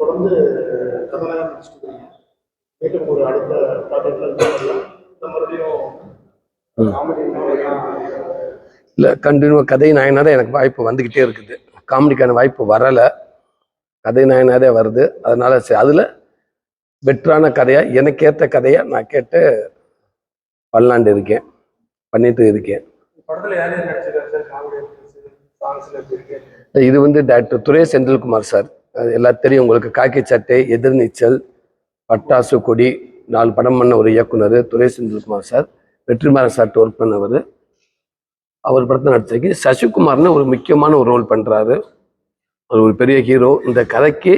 தொடர்ந்து கதாநாயகன் நடிச்சிட்டு மீண்டும் ஒரு அடுத்த ப்ராஜெக்ட்ல மறுபடியும் இல்லை கண்டினியூ கதை நாயனாரே எனக்கு வாய்ப்பு வந்துக்கிட்டே இருக்குது. காமெடிக்கான வாய்ப்பு வரலை. கதை நாயனாரே வருது. அதனால சரி அதில் பெட்டரான கதையா எனக்கு ஏற்ற கதையை நான் கேட்டு பண்ணலான்ட்டு இருக்கேன். பண்ணிட்டு இருக்கேன். இது வந்து டாக்டர் துரை செந்தில்குமார் சார். எல்லாம் தெரியும். உங்களுக்கு காக்கி சட்டை எதிர்நீச்சல் பட்டாசு கொடி நாலு படம் பண்ண ஒரு இயக்குனர் துரை செந்தில்குமார் சார் வெற்றிமாறன் சார்ட்டு ஒர்க் பண்ணவர். அவர் படத்தை நடிச்சிருக்கு சசிகுமார்னு ஒரு முக்கியமான ஒரு ரோல் பண்ணுறாரு அவர் ஒரு பெரிய ஹீரோ இந்த கதைக்கு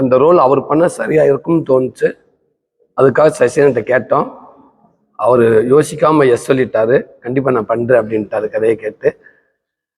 அந்த ரோல் அவர் பண்ண சரியாக இருக்கும்னு தோணுச்சு. அதுக்காக சசிகன்ட்ட கேட்டோம். அவர் யோசிக்காமல் எஸ் சொல்லிட்டாரு. கண்டிப்பாக நான் பண்ணுறேன் அப்படின்ட்டாரு கதையை கேட்டு.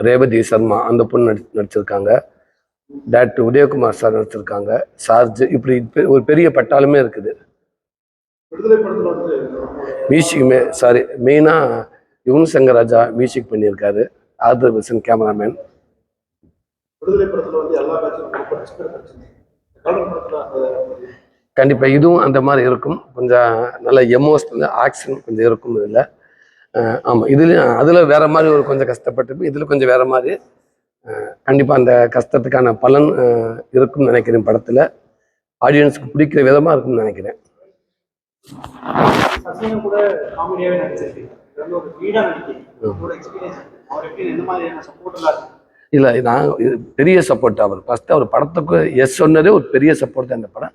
ரேவதி சர்மா அந்த பொண்ணு நடி நடிச்சிருக்காங்க. டாக்டர் உதயகுமார் சார் நடிச்சிருக்காங்க. சார்ஜ் இப்படி பெ- ஒரு பெரிய பட்டாலுமே இருக்குது. மியூசிக்குமே சாரி மெயினாக யுவன் சங்கர் ராஜா மியூசிக் பண்ணியிருக்காரு. Author Wilson cameraman. கண்டிப்பாக இதுவும் அந்த மாதிரி இருக்கும். கொஞ்சம் நல்ல எமோஷனல் ஆக்ஷன் கொஞ்சம் இருக்கும் இதில். ஆமாம் இதுலேயும் அதில் வேற மாதிரி ஒரு கொஞ்சம் கஷ்டப்பட்டு இதில் கொஞ்சம் வேற மாதிரி கண்டிப்பாக அந்த கஷ்டத்துக்கான பலன் இருக்கும்னு நினைக்கிறேன் படத்தில். ஆடியன்ஸுக்கு பிடிக்கிற விதமாக இருக்கும்னு நினைக்கிறேன். இல்லை நான் இது பெரிய சப்போர்ட் அவர். ஃபஸ்ட்டு அவர் படத்துக்கு எஸ் சொன்னதே ஒரு பெரிய சப்போர்ட் தான் இந்த படம்.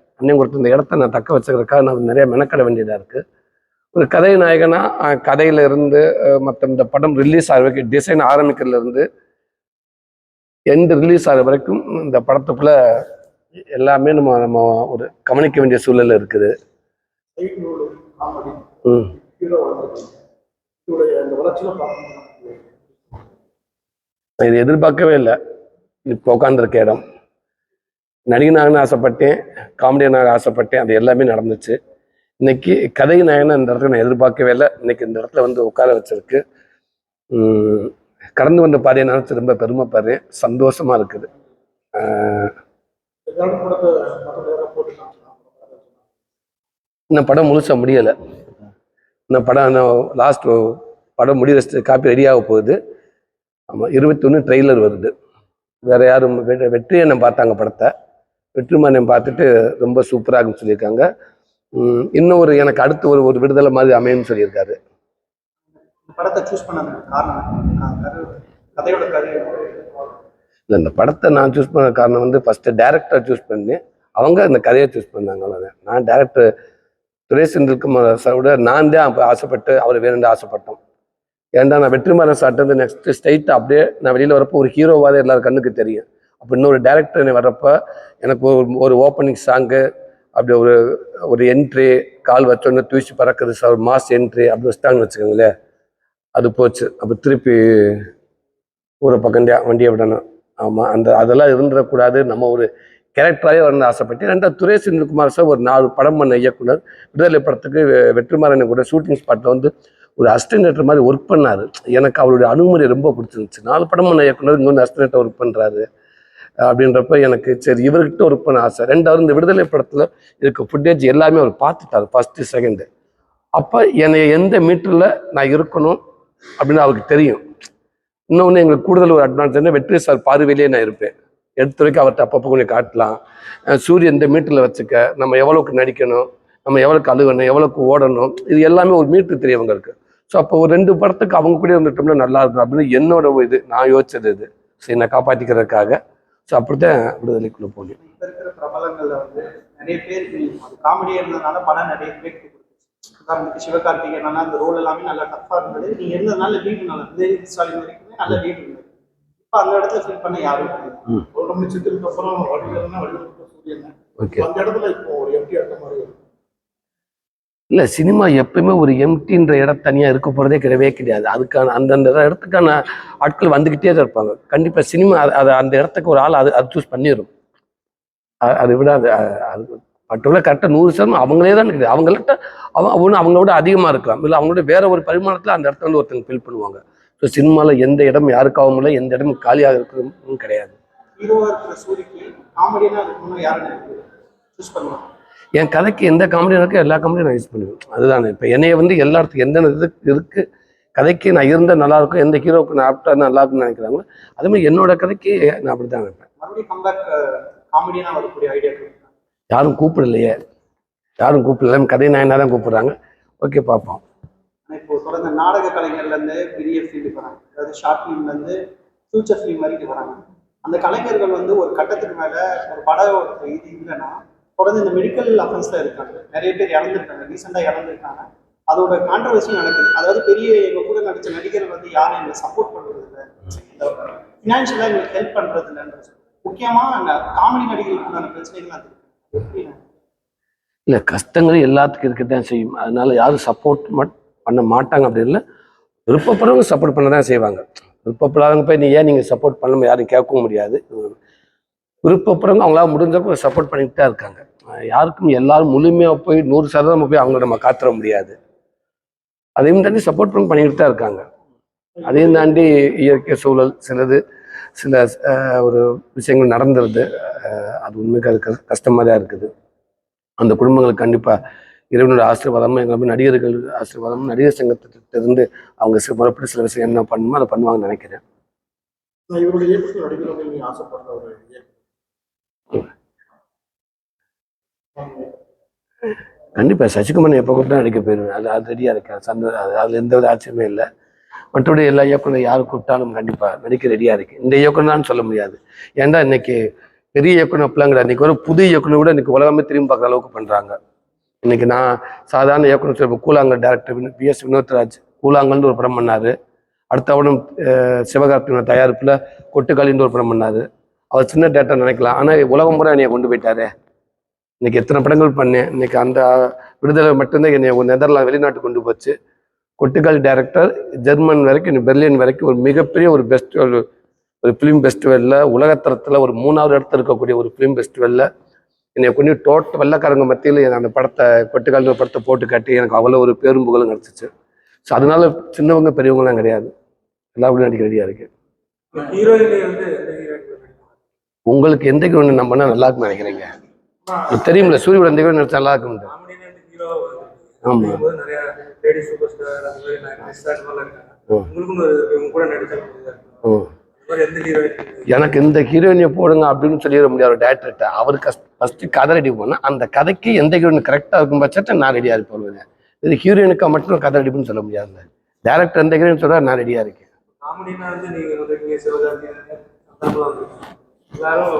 அண்ணன் கொடுத்த இந்த இடத்த நான் தக்க வச்சுக்கிறதுக்காக நான் நிறைய மெனக்கட வேண்டியதாக இருக்குது ஒரு கதை நாயகனா கதையிலிருந்து மற்ற இந்த படம் ரிலீஸ் ஆகிற வரைக்கும் டிசைன் ஆரம்பிக்கிறதுலேருந்து எண்டு ரிலீஸ் ஆகிற வரைக்கும் இந்த படத்துக்குள்ளே எல்லாமே நம்ம நம்ம ஒரு கவனிக்க வேண்டிய சூழல் இருக்குது. இது ம் இதை எதிர்பார்க்கவே இல்லை. இப்போ உட்காந்துருக்க இடம். நடிகனாகனு ஆசைப்பட்டேன் காமெடியனாக ஆசைப்பட்டேன் அது எல்லாமே நடந்துச்சு. இன்னைக்கு கதை நாயகனை இந்த இடத்துல நான் எதிர்பார்க்கவே இல்லை. இன்னைக்கு இந்த இடத்துல வந்து உட்கார வச்சிருக்கு. கடந்து வந்த பாதையை நினைச்சு ரொம்ப பெருமைப்படுறேன். சந்தோஷமா இருக்குது. இந்த படம் முழுசா முடியலை. இந்த படம் லாஸ்ட் படம் முடிகிற காப்பி ரெடியாக போகுது. ஆமாம் இருபத்தொன்று ட்ரெய்லர் வருது. வேற யாரும் வெ- நம்ம பார்த்தாங்க படத்தை. வெற்றிமாறன் பார்த்துட்டு ரொம்ப சூப்பராக சொல்லியிருக்காங்க. இன்னும் ஒரு எனக்கு அடுத்து ஒரு ஒரு விடுதலை மாதிரி அமையும்னு சொல்லியிருக்காரு. இல்லை இந்த படத்தை நான் சூஸ் பண்ண காரணம் வந்து ஃபஸ்ட்டு டேரக்டர் சூஸ் பண்ணி அவங்க இந்த கதையை சூஸ் பண்ணாங்க அவ்வளோதான் நான் டேரக்டர் சுரேஷ் செந்தில்குமார் சாரோட நான் தான் ஆசைப்பட்டு அவர் வேணும்னு ஆசைப்பட்டோம். ஏன்டா நான் வெற்றிமாறன் சார்ட்டு நெக்ஸ்ட் ஸ்ட்ரைட் அப்படியே நான் வெளியில் வரப்போ ஒரு ஹீரோவாக எல்லாரும் கண்ணுக்கு தெரியும். அப்போ இன்னொரு டேரக்டர் வர்றப்ப எனக்கு ஒரு ஒரு ஓப்பனிங் சாங்கு அப்படி ஒரு ஒரு என்ட்ரி கால் வச்சோன்னே தூசி பறக்குது சார் மாஸ் என்ட்ரி அப்படி வச்சிட்டாங்கன்னு வச்சுக்கோங்களேன். அது போச்சு. அப்போ திருப்பி ஊரை பக்கண்டியா வண்டியை விடணும். ஆமாம் அந்த அதெல்லாம் இருந்துடக்கூடாது. நம்ம ஒரு கேரக்டராகவே வரணும்னு ஆசைப்பட்டு ரெண்டாவது துரேஷ் செந்தில்குமார் சார் ஒரு நாலு படம் பண்ண இயக்குனர். விடுதலை படத்துக்கு வெ- வெற்றிமாறன் கூட ஷூட்டிங் ஸ்பாட்டில் வந்து ஒரு அஸ்டினேட்டர் மாதிரி ஒர்க் பண்ணார். எனக்கு அவருடைய அணுகுமுறை ரொம்ப பிடிச்சிருந்துச்சு. நாலு படம் பண்ண இயக்குனர் இங்கே வந்து அஸ்டினேட்டர் ஒர்க் பண்ணுறாரு அப்படின்றப்ப எனக்கு சரி இவர்கிட்ட ஒர்க் பண்ண ஆசை. ரெண்டாவது இந்த விடுதலை படத்தில் இருக்க ஃபுட்டேஜ் எல்லாமே அவர் பார்த்துட்டாரு ஃபஸ்ட்டு செகண்டு அப்போ என்னை எந்த மீட்டரில் நான் இருக்கணும் அப்படின்னு அவருக்கு தெரியும். இன்னொன்று எங்களுக்கு கூடுதல் ஒரு அட்வான்ஸ் என்ன வெற்றி சார் பார்வையிலேயே நான் இருப்பேன். எடுத்து வரைக்கும் அவர்கிட்ட அப்பப்போ கொஞ்சம் காட்டலாம். சூரியன் இந்த மீட்டரில் வச்சுக்க நம்ம எவ்வளோக்கு நடிக்கணும் நம்ம எவ்வளோக்கு அழுகணும் எவ்வளோக்கு ஓடணும் இது எல்லாமே ஒரு மீட்டர் தெரியும் அவங்களுக்கு. ஸோ அப்போ ஒரு ரெண்டு படத்துக்கு அவங்க கூட இருந்துட்டோம்னா நல்லா இருக்கும். அப்படின்னு என்னோட ஒரு இது நான் யோசிச்சது இது. சரி என்னை காப்பாற்றிக்கிறதுக்காக ஸோ விடுதலைக்குள்ளே போனேன். இப்ப இருக்கிற பிரபலங்கள்ல வந்து நிறைய பேருக்கு அது காமெடியா இருந்ததுனால படம் நிறைய பேருக்கு உதாரணத்துக்கு சிவகார்த்திகேயன் அந்த ரோல் எல்லாமே நல்லா டஃபா இருந்தது. நீங்க இருந்ததுனால லீடு நல்லா உதயநிதி ஸ்டாலின் வரைக்குமே நல்ல லீடு இருந்தது. இப்ப அந்த இடத்துல ஃபில் பண்ண யாரும் கிடையாது. பௌர்ணமி சித்திரத்துக்கு அப்புறம் வடிவேல்னா வடிவேலுக்கு சூரியன் அந்த இடத்துல இப்போ ஒரு எம்டி இருக்க மாதிரி. இல்லை சினிமா எப்பயுமே ஒரு எம்டின்ற இடம் தனியாக இருக்க போகிறதே கிடையவே கிடையாது. அதுக்கான அந்தந்த இடத்துக்கான ஆட்கள் வந்துக்கிட்டே தான் இருப்பாங்க. கண்டிப்பாக சினிமா அது அந்த இடத்துக்கு ஒரு ஆள் அது அது சூஸ் பண்ணிடும் அது அதை விட அது அது பர்டிகுலர் கரெக்டாக நூறு சதவீதம் அவங்களே தான் இருக்குது அவங்கள்ட்ட அவன் ஒன்று அவங்களோட அதிகமாக இருக்கலாம். இல்லை அவங்களோட வேற ஒரு பரிமாணத்தில் அந்த இடத்துல வந்து ஒருத்தங்க ஃபில் பண்ணுவாங்க. ஸோ சினிமாவில் எந்த இடம் யாருக்காகவும் இல்லை எந்த இடமும் காலியாக இருக்கிறதும் கிடையாது. என் கதைக்கு எந்த காமெடி இருக்கோ எல்லா காமெடியும் நான் யூஸ் பண்ணுவேன். அதுதான். இப்போ என்னைய வந்து எல்லா இடத்துக்கு எந்த இது இருக்கு கதைக்கு நான் இருந்தால் நல்லா இருக்கும் எந்த ஹீரோவுக்கு நான் ஆப்டா நல்லா இருக்கும்னு நினைக்கிறாங்களோ அதே மாதிரி என்னோட கதைக்கு நான் அப்படி தான் நினைப்பேன் யாரும் கூப்பிடலையே. யாரும் கூப்பிடல. கதை நாயனா தான் கூப்பிடுறாங்க. ஓகே பார்ப்போம். இப்போ தொடர்ந்து நாடக கலைஞர்ல இருந்து பெரிய ஃபீல்டுக்கு வராங்க. அதாவது ஷார்ட் ஃபிலிம்ல இருந்து ஃபியூச்சர் ஃபிலிம் வரைக்கும் வராங்க. அந்த கலைஞர்கள் வந்து ஒரு கட்டத்துக்கு மேல ஒரு படம் இது இல்லைன்னா தொடர்ந்து இந்த மெடிக்கல் அஃபென்ஸ்ல இருக்காங்க. நிறைய பேர் இறந்துருக்காங்க. ரீசெண்டா இறந்துருக்காங்க. அதோட கான்ட்ரவர்சியும் நடக்குது. அதாவது பெரிய எங்க கூட நடிச்ச நடிகர் வந்து யாரும் எங்களை சப்போர்ட் பண்றது இல்லை. ஃபினான்ஷியலா எங்களுக்கு ஹெல்ப் பண்றது இல்லைன்னு முக்கியமா அந்த காமெடி நடிகர்களுக்கான பிரச்சனைகள் அது எப்படி? இல்லை கஷ்டங்கள் எல்லாத்துக்கும் இருக்க தான் செய்யும். அதனால யாரும் சப்போர்ட் பண்ண மாட்டாங்க. அப்படி இல்லை. விருப்பப்படுறவங்க சப்போர்ட் பண்ண தான் செய்வாங்க. விருப்பப்படாதவங்க போய் நீ ஏன் நீங்கள் சப்போர்ட் பண்ணணும் யாரும் கேட்கவும் முடியாது. விருப்பப்படுறவங்க அவங்களால முடிஞ்சப்போ சப்போர்ட் பண்ணிட்டு தான் இருக்காங்க. யாருக்கும் எல்லாரும் முழுமையாக போய் நூறு சதவீதம் போய் அவங்கள நம்ம காத்துற முடியாது. அதையும் தாண்டி சப்போர்ட் பண்ணி பண்ணிக்கிட்டு தான் இருக்காங்க. அதையும் தாண்டி இயற்கை சூழல் சிலது சில ஒரு விஷயங்கள் நடந்துருது. அது உண்மைக்கு அது கஷ்ட- கஷ்டமா தான் இருக்குது. அந்த குடும்பங்களுக்கு கண்டிப்பாக இறைவனோட ஆசீர்வாதமும் எங்களை நடிகர்கள் ஆசீர்வாதமும் நடிகர் சங்கத்திலிருந்து அவங்க சி- முறைப்படி சில விஷயம் என்ன பண்ணுமோ அதை பண்ணுவாங்கன்னு நினைக்கிறேன். கண்டிப்பாக சசிகுமார் எப்போ கூப்பிட்டா நடிக்க போயிடுவேன் அது அது ரெடியாக இருக்கேன் சந்த அது அதில் எந்த வித ஆச்சரியமே இல்லை. மற்றபடி எல்லா இயக்குனர் யார் கூப்பிட்டாலும் கண்டிப்பாக நடிக்க ரெடியாக இருக்கு. இந்த இயக்குனர்னு சொல்ல முடியாது. ஏன்டா இன்னைக்கு பெரிய இயக்குனர் அப்படிலாம் கிடையாது இன்னைக்கு ஒரு புது இயக்குனர் கூட இன்னைக்கு உலகமே திரும்பி பார்க்குற அளவுக்கு பண்ணுறாங்க இன்னைக்கு நான் சாதாரண இயக்குனர் சொல்ல Koozhangal director P S Vinothraj கூலாங்கல்னு ஒரு படம் பண்ணார். அடுத்த படம் தயாரிப்பில் கொட்டுக்காளின்னு ஒரு படம் பண்ணார். அவர் சின்ன டேரக்டர் நினைக்கலாம். ஆனால் உலகம் முறை என்னைய கொண்டு போயிட்டாரே. இன்னைக்கு எத்தனை படங்கள் பண்ணேன் இன்னைக்கு அந்த விடுதலை மட்டும்தான் என்னை நெதர்லாந்து வெளிநாட்டு கொண்டு போச்சு. கொட்டுக்காளி டைரக்டர் ஜெர்மன் வரைக்கும் பெர்லின் வரைக்கும் ஒரு மிகப்பெரிய ஒரு பெஸ்ட் ஒரு ஒரு ஃபிலிம் ஃபெஸ்டிவலில் உலகத்தரத்தில் ஒரு மூணாவது இடத்துல இருக்கக்கூடிய ஒரு ஃபிலிம் ஃபெஸ்டிவலில் என்னை கொண்டு டோட்ட வெள்ளக்காரங்க மத்தியில் அந்த படத்தை கொட்டுக்காலின படத்தை போட்டு காட்டி எனக்கு அவ்வளோ ஒரு பேரும் புகழும் கிடச்சிச்சு. ஸோ அதனால சின்னவங்க பெரியவங்கலாம் கிடையாது. எல்லா கூட நடிக்க ரெடியாக இருக்கு. உங்களுக்கு எந்த ஹீரோயின் நம்பினா நல்லா இருக்கும்னு நினைக்கிறீங்க? உங்களுக்கு தெரியுமில்ல சூரியயோட எந்த ஹீரோயின் நடிச்சா நல்லா இருக்கும் ஆமா. எனக்கு இந்த ஹீரோயினை போடுங்க அப்படின்னு சொல்லிட முடியாது டேரக்டர்கிட்ட அவருக்கு ஃபர்ஸ்ட் கதை ரெடி பண்ணா அந்த கதைக்கு எந்த ஹீரோயின் கரெக்டாக இருக்கும் பட்சத்தை நான் ரெடியாக இருப்பேன் இது ஹீரோயினுக்கு மட்டும் கதை ரெடிப்புன்னு சொல்ல முடியாது. டேரக்டர் எந்த ஹீரோயின் சொல்றா நான் ரெடியாக இருக்கேன். எல்லாரும்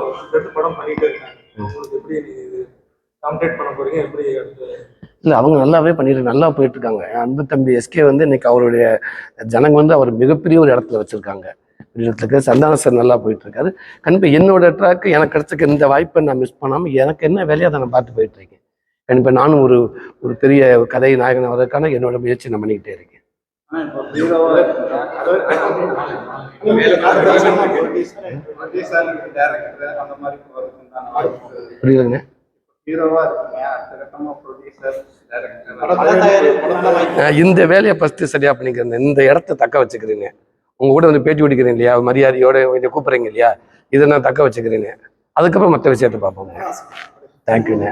படம் பண்ணிட்டு இருக்காங்க. உங்களுக்கு எப்படி இது பண்ண போறீங்க? எப்படி இல்லை அவங்க நல்லாவே பண்ணிட்டு நல்லா போயிட்டு இருக்காங்க அன்பு தம்பி எஸ்கே வந்து இன்னைக்கு அவருடைய ஜனங்க வந்து அவர் மிகப்பெரிய ஒரு இடத்துல வச்சிருக்காங்க. இடத்துக்கு சந்தான சார் நல்லா போயிட்டு இருக்காரு கண்டிப்பாக என்னோட ட்ராக் எனக்கு கிடைச்ச இந்த வாய்ப்பை நான் மிஸ் பண்ணாமல் எனக்கு என்ன வேலையை அதை நான் பார்த்து போயிட்டு இருக்கேன் கண்டிப்பாக நானும் ஒரு ஒரு பெரிய கதை நாயகன் ஆவதற்கான என்னோட முயற்சி நான் பண்ணிக்கிட்டே இருக்கேன். இந்த வேலையை ஃபஸ்ட்டு சரியாக பண்ணிக்கிறேன். இந்த இடத்த தக்க வச்சுக்கிறேங்க உங்க கூட வந்து பேட்டி பிடிக்கிறேன் இல்லையா? மரியாதையோட இதை கூப்பிட்றீங்க இல்லையா? இதை நான் தக்க வச்சுக்கிறேன்னு அதுக்கப்புறம் மற்ற விஷயத்தை பார்ப்போங்க தேங்க்யூங்க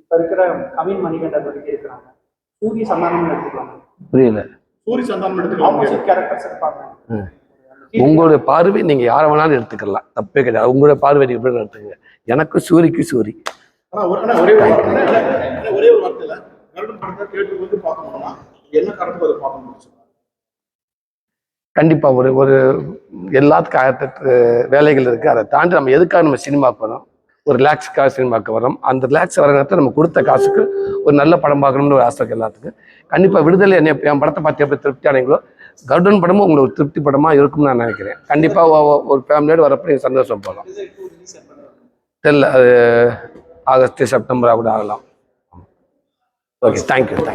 இப்ப இருக்கிற கவின் மணிகண்டன் இருக்கிறாங்க சூரிய சந்தானம்னு எடுத்துக்கலாம். சூரிய புரியல சந்தானம் எடுத்துக்கலாம். ஆப்போசிட் கேரக்டர்ஸ் இருப்பாங்க. ம். உங்களுடைய பார்வை நீங்க யாரை வேணாலும் எடுத்துக்கலாம். தப்பே கிடையாது. உங்களுடைய பார்வை நீங்க எப்படி எடுத்துக்கங்க எனக்கு சூரிக்கு சூரி. ஆனா ஒரு ஒரே ஒரு வார்த்தை இல்ல, இல்ல, இல்ல, ஒரே ஒரு வார்த்தை இல்ல கருடன் படத்தை தேட்டருக்கு வந்து பார்க்கணும்னா என்ன காரணத்துக்கு அதை பார்க்கணும்னு சொல்லுவாங்க கண்டிப்பா. ஒரு ஒரு எல்லாத்துக்கும் ஆயிரத்தெட்டு வேலைகள் இருக்கு. அதை தாண்டி நம்ம எதுக்காக நம்ம சினிமா போறோம்? ஒரு ரிலாக்ஸுக்காக சினிமாக்கு வரோம் அந்த ரிலாக்ஸ் வர நேரத்தில் நம்ம கொடுத்த காசுக்கு ஒரு நல்ல படம் பார்க்கணும்னு ஒரு ஆசை எல்லாத்துக்கும். கண்டிப்பாக விடுதலை என்னை என் படத்தை பார்த்து எப்படி திருப்தி அடைங்களோ கருடன் படமும் உங்களுக்கு ஒரு திருப்தி படமாக இருக்கும்னு நான் நினைக்கிறேன். கண்டிப்பாக ஒரு ஃபேமிலியோட வரப்ப நீங்கள் சந்தோஷம் போகலாம். தெரியல அது ஆகஸ்ட் செப்டம்பர் கூட ஆகலாம். Okay thank you thank you